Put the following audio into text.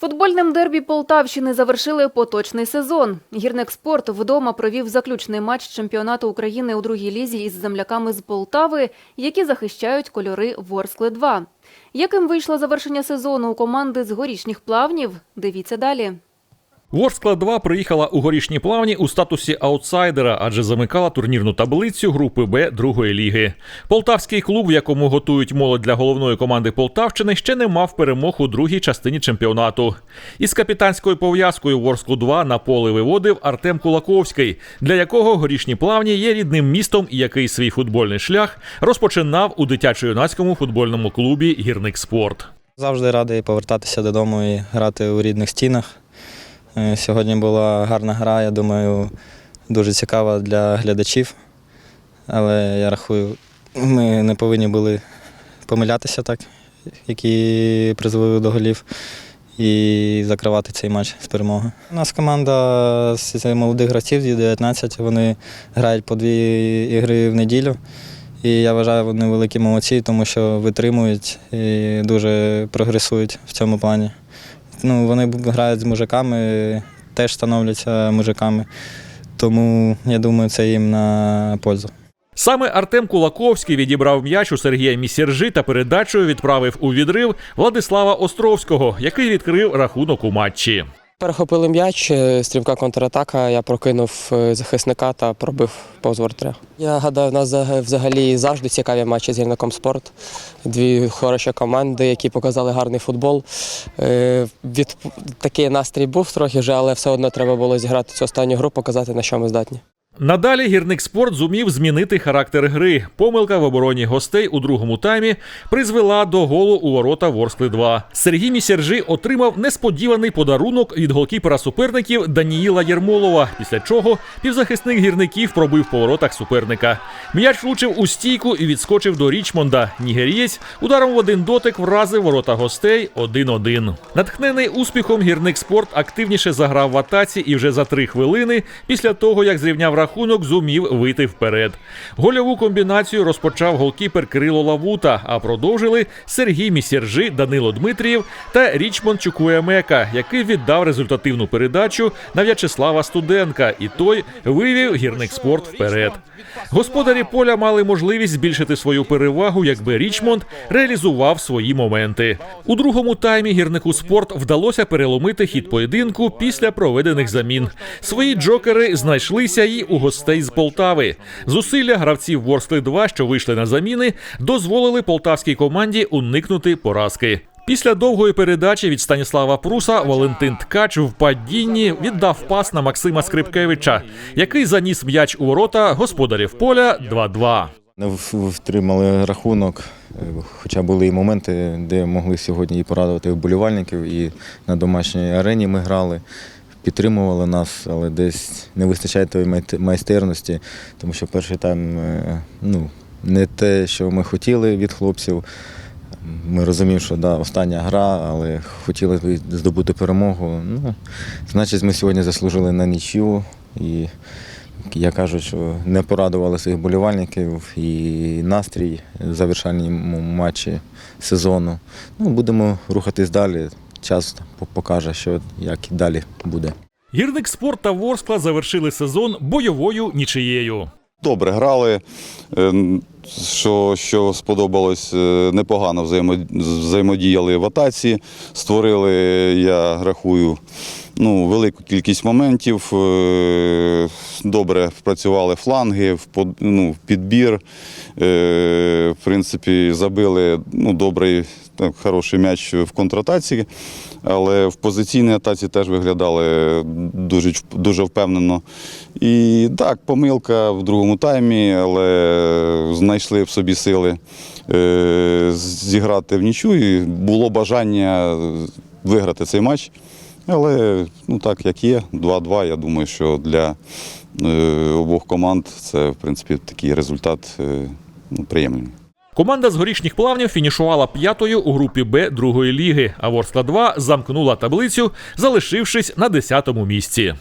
Футбольним дербі Полтавщини завершили поточний сезон. Гірник спорт вдома провів заключний матч чемпіонату України у другій лізі із земляками з Полтави, які захищають кольори Ворскли 2 Яким вийшло завершення сезону у команди з горішніх плавнів? Дивіться далі. Ворскла 2 приїхала у горішні плавні у статусі аутсайдера, адже замикала турнірну таблицю групи Б другої ліги. Полтавський клуб, в якому готують молодь для головної команди Полтавщини, ще не мав перемог у другій частині чемпіонату. Із капітанською пов'язкою Ворсклу 2 на поле виводив Артем Кулаковський, для якого горішні плавні є рідним містом і який свій футбольний шлях розпочинав у дитячо-юнацькому футбольному клубі Гірник Спорт. Завжди радий повертатися додому і грати у рідних стінах. Е, Сьогодні була гарна гра, я думаю, дуже цікава для глядачів. Але я рахую, ми не повинні були помилятися так, які призвели до голів, і закривати цей матч з перемоги. У нас команда з молодих гравців з 19 вони грають по дві ігри в неділю. І я вважаю, вони великі молодці, тому що витримують і дуже прогресують в цьому плані. Ну, вони грають з мужиками, теж становляться мужиками. Тому я думаю, це їм на пользу. Саме Артем Кулаковський відібрав м'яч у Сергія Місіржі та передачею відправив у відрив Владислава Островського, який відкрив рахунок у матчі. Перехопили м'яч, е, стрімка контратака. Я прокинув е, захисника та пробив повз. Я гадаю, в нас взагалі завжди цікаві матчі з гірником спорт. Дві хороші команди, які показали гарний футбол. Е, Від такий настрій був трохи вже, але все одно треба було зіграти цю останню гру, показати на що ми здатні. Надалі гірник спорт зумів змінити характер гри. Помилка в обороні гостей у другому таймі призвела до голу у ворота Ворскли 2. Сергій Місержи отримав несподіваний подарунок від голкіпера суперників Даніїла Єрмолова, після чого півзахисник гірників пробив по воротах суперника. М'яч влучив у стійку і відскочив до Річмонда. Нігерієць ударом в один дотик вразив ворота гостей 1-1. Натхнений успіхом гірник спорт активніше заграв в атаці і вже за три хвилини після того, як зрівняв рахунок, зумів вийти вперед. Гольову комбінацію розпочав голкіпер Кирило Лавута, а продовжили Сергій Місержи, Данило Дмитрієв та Річмонд Чукуемека, який віддав результативну передачу на В'ячеслава Студенка, і той вивів гірник спорт вперед. Господарі поля мали можливість збільшити свою перевагу, якби Річмонд реалізував свої моменти. У другому таймі гірнику спорт вдалося переломити хід поєдинку після проведених замін. Свої джокери знайшлися і у гостей з Полтави. Зусилля гравців Ворскли 2, що вийшли на заміни, дозволили полтавській команді уникнути поразки. Після довгої передачі від Станіслава Пруса Валентин Ткач в падінні віддав пас на Максима Скрипкевича, який заніс м'яч у ворота господарів поля 2-2. Не втримали рахунок, хоча були і моменти, де могли сьогодні і порадувати вболівальників, і на домашній арені ми грали, підтримували нас, але десь не вистачає тої майстерності, тому що перший тайм е, ну, не те, що ми хотіли від хлопців. Ми розуміємо, що да, остання гра, але хотіли б здобути перемогу. Ну, значить, ми сьогодні заслужили на нічю. І я кажу, що не порадували своїх болівальників і настрій в завершальному матчі сезону. Ну, будемо рухатись далі. Час покаже, що як і далі буде. Гірник спорт та Ворскла завершили сезон бойовою нічиєю. Добре грали. Е, Що, що сподобалось, е, непогано взаємо- взаємодіяли в атаці, створили, я рахую, ну, велику кількість моментів. е, Добре впрацювали фланги, ну, підбір. Е, В принципі, забили ну, добрий, так, хороший м'яч в контратаці, але в позиційній атаці теж виглядали дуже, дуже впевнено. І так, помилка в другому таймі, але знайшли в собі сили е, зіграти в нічу. І було бажання виграти цей матч. Але ну так як є, 2-2, я думаю, що для е, обох команд це в принципі такий результат е, ну, приємний. Команда з горішніх плавнів фінішувала п'ятою у групі Б другої ліги, а Ворскла 2 замкнула таблицю, залишившись на 10-му місці.